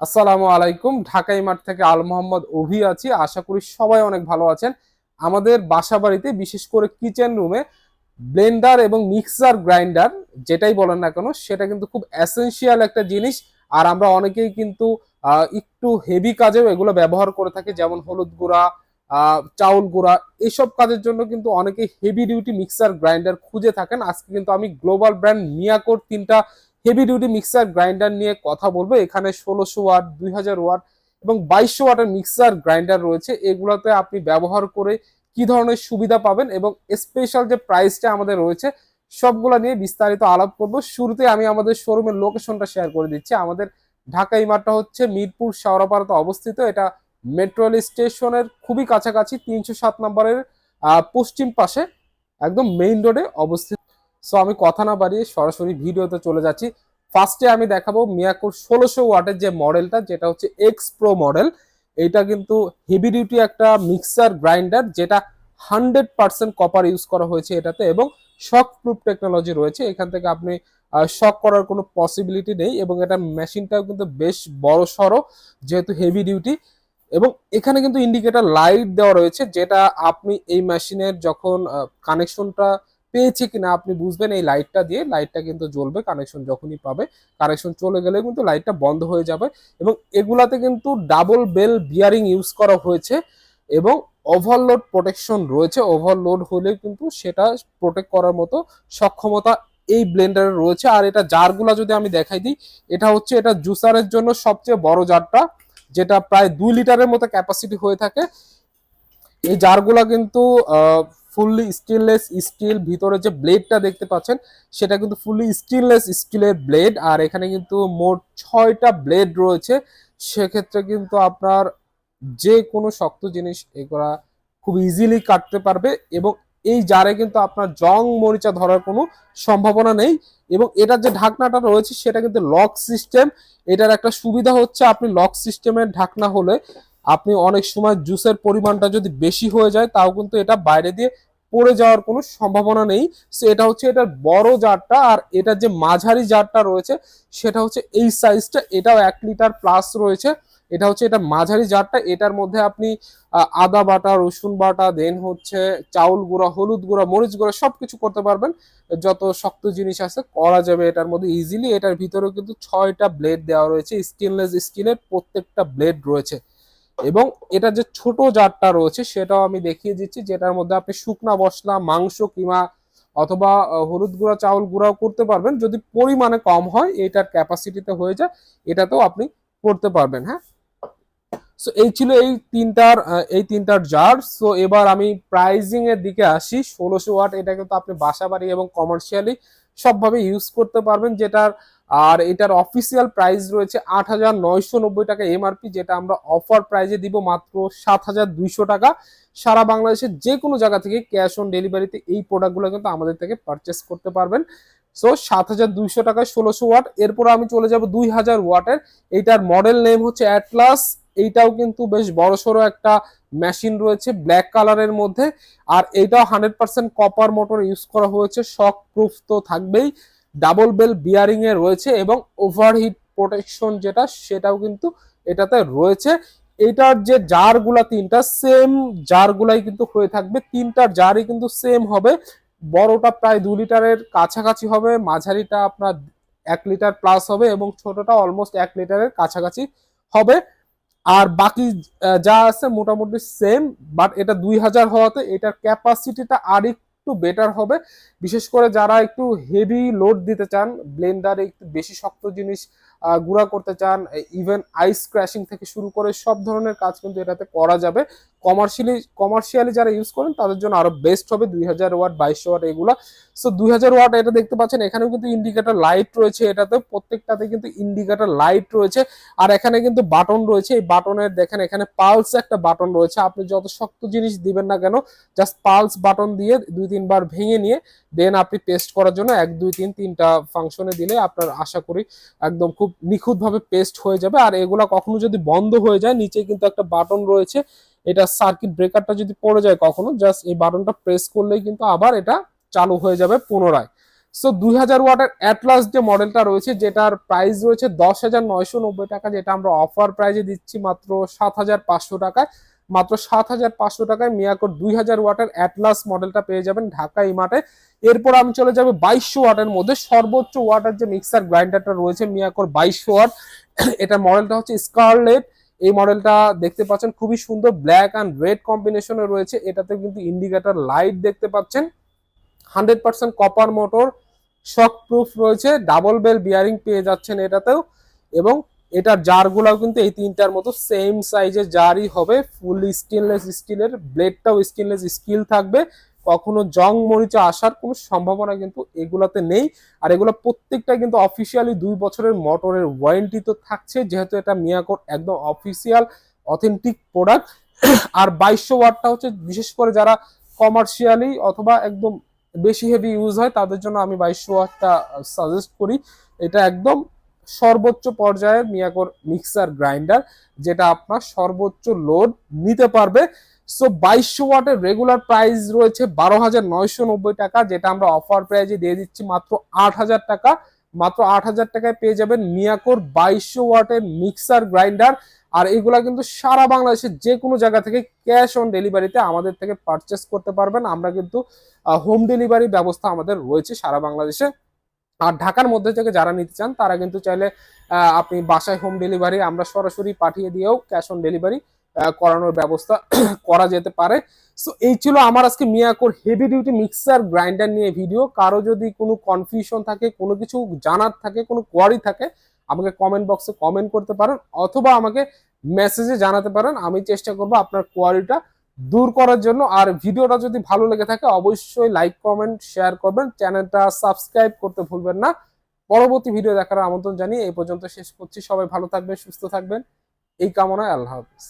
আসসালামু আলাইকুম। ঢাকাই মাঠ থেকে আল মোহাম্মদ অভি আছি। আশা করি সবাই অনেক ভালো আছেন। আমাদের বাসা বাড়িতে বিশেষ করে কিচেন রুমে ব্লেন্ডার এবং মিক্সার গ্রাইন্ডার, যেটাই বলেন না কেন, সেটা কিন্তু খুব এসেনশিয়াল একটা জিনিস। আর আমরা অনেকেই কিন্তু একটু হেভি কাজেও এগুলো ব্যবহার করে থাকি, যেমন হলুদ গুঁড়া চাউল গুঁড়া। এসব কাজের জন্য কিন্তু অনেকে হেভি ডিউটি মিক্সার গ্রাইন্ডার খুঁজে থাকেন। আজকে কিন্তু আমি গ্লোবাল ব্র্যান্ড মিয়াকোর তিনটা হেভি ডিউটি মিক্সার গ্রাইন্ডার নিয়ে কথা বলব। এখানে ষোলোশো ওয়াট, দুই হাজার ওয়াট এবং বাইশশো ওয়াটের মিক্সার গ্রাইন্ডার রয়েছে। এগুলোতে আপনি ব্যবহার করে কি ধরনের সুবিধা পাবেন এবং স্পেশাল যে প্রাইসটা আমাদের রয়েছে, সবগুলো নিয়ে বিস্তারিত আলাপ করব। শুরুতে আমি আমাদের শোরুমের লোকেশনটা শেয়ার করে দিচ্ছি। আমাদের ঢাকা ইমারটা হচ্ছে মিরপুর শাওরাপাড়াতে অবস্থিত। এটা মেট্রো রেল স্টেশনের খুবই কাছাকাছি, তিনশো সাত নম্বরের পশ্চিম পাশে, একদম মেইন রোডে অবস্থিত। সো আমি কথা না বাড়িয়ে সরাসরি ভিডিওতে চলে যাচ্ছি। ফার্স্টে আমি দেখাবো মিয়াকোর ষোলোশো ওয়াটের যে মডেলটা, যেটা হচ্ছে এক্স প্রো মডেল এটা কিন্তু হেভি ডিউটি একটা মিক্সার গ্রাইন্ডার যেটা হান্ড্রেড পার্সেন্ট কপার ইউজ করা হয়েছে এটাতে এবং শক প্রুফ টেকনোলজি রয়েছে। এখান থেকে আপনি শক করার কোনো পসিবিলিটি নেই এবং এটা মেশিনটাও কিন্তু বেশ বড় সড়ো, যেহেতু হেভি ডিউটি এবং এখানে কিন্তু ইন্ডিকেটর লাইট দেওয়া রয়েছে, যেটা আপনি এই মেশিনের যখন কানেকশনটা পেয়েছে কিনা আপনি বুঝবেন, এই লাইটটা দিয়ে লাইটটা কিন্তু জ্বলবে কানেকশন যখনই পাবে কানেকশন চলে গেলে কিন্তু লাইটটা বন্ধ হয়ে যাবে এবং এগুলাতে কিন্তু ডাবল বেল বিয়ারিং ইউজ করা হয়েছে এবং ওভারলোড প্রোটেকশন রয়েছে। ওভারলোড হলে কিন্তু সেটা প্রোটেক্ট করার মতো সক্ষমতা এই ব্লেন্ডারে রয়েছে। আর এটা জারগুলা যদি আমি দেখাই দিই, এটা হচ্ছে, এটা জুসারের জন্য সবচেয়ে বড় জারটা যেটা প্রায় দুই লিটারের মতো ক্যাপাসিটি হয়ে থাকে। এই জারগুলা কিন্তু ফুললি স্টেনলেস স্টিল ভিতরে যে ব্লেডটা দেখতে পাচ্ছেন, সেটা কিন্তু ফুললি স্টেনলেস স্টিলের ব্লেড আর এখানে কিন্তু মোট ছয়টা ব্লেড রয়েছে। সেক্ষেত্রে কিন্তু আপনার যে কোনো শক্ত জিনিস এগুলা খুব ইজিলি কাটতে পারবে এবং এই জারে কিন্তু আপনার জং মরিচা ধরার কোনো সম্ভাবনা নেই এবং এটার যে ঢাকনাটা রয়েছে, সেটা কিন্তু লক সিস্টেম এটার একটা সুবিধা হচ্ছে, আপনি লক সিস্টেমের ঢাকনা হলে আপনি অনেক সময় জুসের পরিমাণটা যদি বেশি হয়ে যায়, তাও কিন্তু এটা বাইরে দিয়ে পড়ে যাওয়ার কোনো সম্ভাবনা নেই। সো এটা হচ্ছে এটার বড় জারটা আর এটার যে মাঝারি জারটা রয়েছে, সেটা হচ্ছে এই সাইজটা এটাও এক লিটার প্লাস রয়েছে। এটা হচ্ছে এটা মাঝারি জারটা, এটার মধ্যে আপনি আদা বাটা, রসুন বাটা দেন হচ্ছে চাউল গুঁড়া, হলুদ গুঁড়া, মরিচ গুঁড়া, সবকিছু করতে পারবেন। যত শক্ত জিনিস আছে, করা যাবে এটার মধ্যে ইজিলি এটার ভিতরেও কিন্তু ছয়টা ব্লেড দেওয়া রয়েছে স্টেনলেস স্টিলের প্রত্যেকটা ব্লেড রয়েছে। এবং এটা যে ছোট জারটা রয়েছে, সেটাও আমি দেখিয়ে দিচ্ছি, যেটার মধ্যে আপনি শুকনা মশলা, মাংস কিংবা অথবা হলুদ গুঁড়া, চাউল গুঁড়াও করতে পারবেন। যদি পরিমাণে কম হয়, এটার ক্যাপাসিটিতে হয়ে যায়, এটাতেও আপনি করতে পারবেন হ্যাঁ? সো এই ছিল এই তিনটার এই তিনটার জার। সো এবার আমি প্রাইজিং এর দিকে আসি। ষোলোশো ওয়াট, এটা কিন্তু আপনি বাসা বাড়ি এবং কমার্শিয়ালি সবভাবে ইউজ করতে পারবেন, যেটার আর এটার অফিসিয়াল প্রাইস রয়েছে আট হাজার নয়শো নব্বই টাকা এমআরপি যেটা আমরা অফার প্রাইজে দিব মাত্র সাত হাজার দুইশো টাকা। সারা বাংলাদেশের যে কোনো জায়গা থেকে ক্যাশ অন ডেলিভারিতে এই প্রোডাক্টগুলো কিন্তু আমাদের থেকে পারচেস করতে পারবেন। সো সাত হাজার দুইশো টাকায় ষোলোশো ওয়াট এরপর আমি চলে যাব দুই হাজার ওয়াটের এইটার মডেল নেম হচ্ছে অ্যাটলাস এইটাও কিন্তু বেশ বড়সড় একটা মেশিন রয়েছে ব্ল্যাক কালারের মধ্যে। আর এইটাও hundred percent copper motor use করা হয়েছে। শক প্রুফ তো থাকবেই। ডাবল বেল বিয়ারিং এ রয়েছে এবং ওভারহিট প্রোটেকশন যেটা, সেটাও কিন্তু এটাতে রয়েছে। এটার যে জারগুলা তিনটা সেম জারগুলাই কিন্তু হয়ে থাকবে। তিনটার জারই কিন্তু সেম হবে। বড়টা প্রায় দু লিটারের কাছাকাছি হবে। মাঝারিটা আপনার এক লিটার প্লাস হবে এবং ছোটটা অলমোস্ট এক লিটারের কাছাকাছি হবে। আর বাকি যা আছে মোটামুটি সেম বাট এটা দুই হাজার হওয়াতে এটার ক্যাপাসিটিটা আর বেটার হবে। বিশেষ করে যারা একটু হেভি লোড দিতে চান ব্লেন্ডারে একটু বেশি শক্ত জিনিস গুঁড়া করতে চান ইভেন আইস ক্র্যাশিং থেকে শুরু করে সব ধরনের কাজ কিন্তু এটাতে করা যাবে। কমার্শিয়ালি কমার্শিয়ালি যারা ইউজ করেন, তাদের জন্য আরও বেস্ট হবে দুই হাজার ওয়াট বাইশশো ওয়াট এগুলা। সো দুই হাজার ওয়াট এটা দেখতে পাচ্ছেন, এখানেও কিন্তু ইন্ডিকেটার লাইট রয়েছে এটাতে, প্রত্যেকটাতে কিন্তু ইন্ডিকেটার লাইট রয়েছে। আর এখানে কিন্তু বাটন রয়েছে, এই বাটনের দেখেন, এখানে পালস একটা বাটন রয়েছে। আপনি যত শক্ত জিনিস দিবেন না কেন জাস্ট পালস বাটন দিয়ে দুই, তিনবার ভেঙে নিয়ে দেন আপনি পেস্ট করার জন্য এক, দুই, তিন, তিনটা ফাংশনে দিলে আপনার আশা করি একদম খুব নিখুঁতভাবে পেস্ট হয়ে যাবে। আর এগুলা কখনো যদি বন্ধ হয়ে যায়, নিচে কিন্তু একটা বাটন রয়েছে। এটা সার্কিট ব্রেকারটা যদি পড়ে যায় কখনো জাস্ট এই বাটনটা প্রেস করলেই কিন্তু আবার এটা চালু হয়ে যাবে পুনরায়। সো দুই হাজার ওয়াটের অ্যাটলাস যে মডেলটা রয়েছে, যেটার প্রাইস রয়েছে দশ হাজার নয়শো নব্বই টাকা, যেটা আমরা অফার প্রাইজে দিচ্ছি মাত্র সাত হাজার পাঁচশো টাকায়। মাত্র সাত হাজার পাঁচশো টাকায় মিয়াকোর দুই হাজার ওয়াটের অ্যাটলাস মডেলটা পেয়ে যাবেন ঢাকা ইমার্টে এরপর আমি চলে যাব বাইশশো ওয়াটের মধ্যে। সর্বোচ্চ ওয়াটের যে মিক্সার গ্রাইন্ডারটা রয়েছে, মিয়াকোর বাইশশো ওয়াট, এটা মডেলটা হচ্ছে স্কারলেট এই মডেলটা দেখতে পাচ্ছেন, খুবই সুন্দর ব্ল্যাক অ্যান্ড রেড কম্বিনেশনে রয়েছে। এটাতে কিন্তু ইন্ডিকেটর লাইট দেখতে পাচ্ছেন। Hundred percent copper motor shock proof রয়েছে। ডাবল বেল বিয়ারিং পেয়ে যাচ্ছেন এটাতেও। এবং এটার জারগুলাও কিন্তু এই তিনটার মতো সেম সাইজের জারই হবে ফুল স্টেনলেস স্টিলের ব্লেডটাও স্টেনলেস স্টিল থাকবে। কখনো জং মরিচা আসার কোনো সম্ভাবনা কিন্তু এগুলাতে নেই। আর এগুলো প্রত্যেকটা কিন্তু অফিসিয়ালি দুই বছরের মোটরের ওয়ারেন্টি তো থাকছে, যেহেতু এটা মিয়াকোর একদম অফিসিয়াল অথেন্টিক প্রোডাক্ট আর বাইশশো ওয়াটটা হচ্ছে বিশেষ করে যারা কমার্শিয়ালি অথবা একদম বেশি হেভি ইউজ হয়, তাদের জন্য আমি বাইশশো ওয়াটটা সাজেস্ট করি। এটা একদম সর্বোচ্চ পর্যায়ের মিয়াকোর মিক্সার গ্রাইন্ডার, যেটা আপনার সর্বোচ্চ লোড নিতে পারবে। সো বাইশশো ওয়াটের রেগুলার প্রাইস রয়েছে বারো হাজার নয়শো নব্বই টাকা, যেটা আমরা অফার প্রাইজে দিয়ে দিচ্ছি মাত্র আট হাজার টাকা। মাত্র আট হাজার টাকায় পেয়ে যাবেন মিয়াকোর বাইশশো ওয়াটের মিক্সার গ্রাইন্ডার। আর এগুলা কিন্তু সারা বাংলাদেশের যে কোনো জায়গা থেকে ক্যাশ অন ডেলিভারিতে আমাদের থেকে পারচেস করতে পারবেন। আমরা কিন্তু হোম ডেলিভারি ব্যবস্থা আমাদের রয়েছে সারা বাংলাদেশে। আর ঢাকার মধ্যে থেকে যারা নিতে চান, তারা কিন্তু চাইলে আপনি বাসায় হোম ডেলিভারি আমরা সরাসরি পাঠিয়ে দিয়েও ক্যাশ অন ডেলিভারি করানোর ব্যবস্থা করা যেতে পারে। সো এই ছিল আমার আজকে মিয়াকোর হেভি ডিউটি মিক্সার গ্রাইন্ডার নিয়ে ভিডিও কারও যদি কোনো কনফিউশন থাকে, কোনো কিছু জানার থাকে, কোনো কোয়ারি থাকে, আমাকে কমেন্ট বক্সে কমেন্ট করতে পারেন, অথবা আমাকে মেসেজে জানাতে পারেন। আমি চেষ্টা করব আপনার কোয়ারিটা দূর করার জন্য। আর ভিডিওটা যদি ভালো লেগে থাকে, অবশ্যই লাইক কমেন্ট শেয়ার করবেন। চ্যানেলটা সাবস্ক্রাইব করতে ভুলবেন না। পরবর্তী ভিডিও দেখার আমন্ত্রণ জানিয়ে এই পর্যন্ত শেষ করছি। সবাই ভালো থাকবেন, সুস্থ থাকবেন। এই কামনায় আল্লাহ হাফিজ।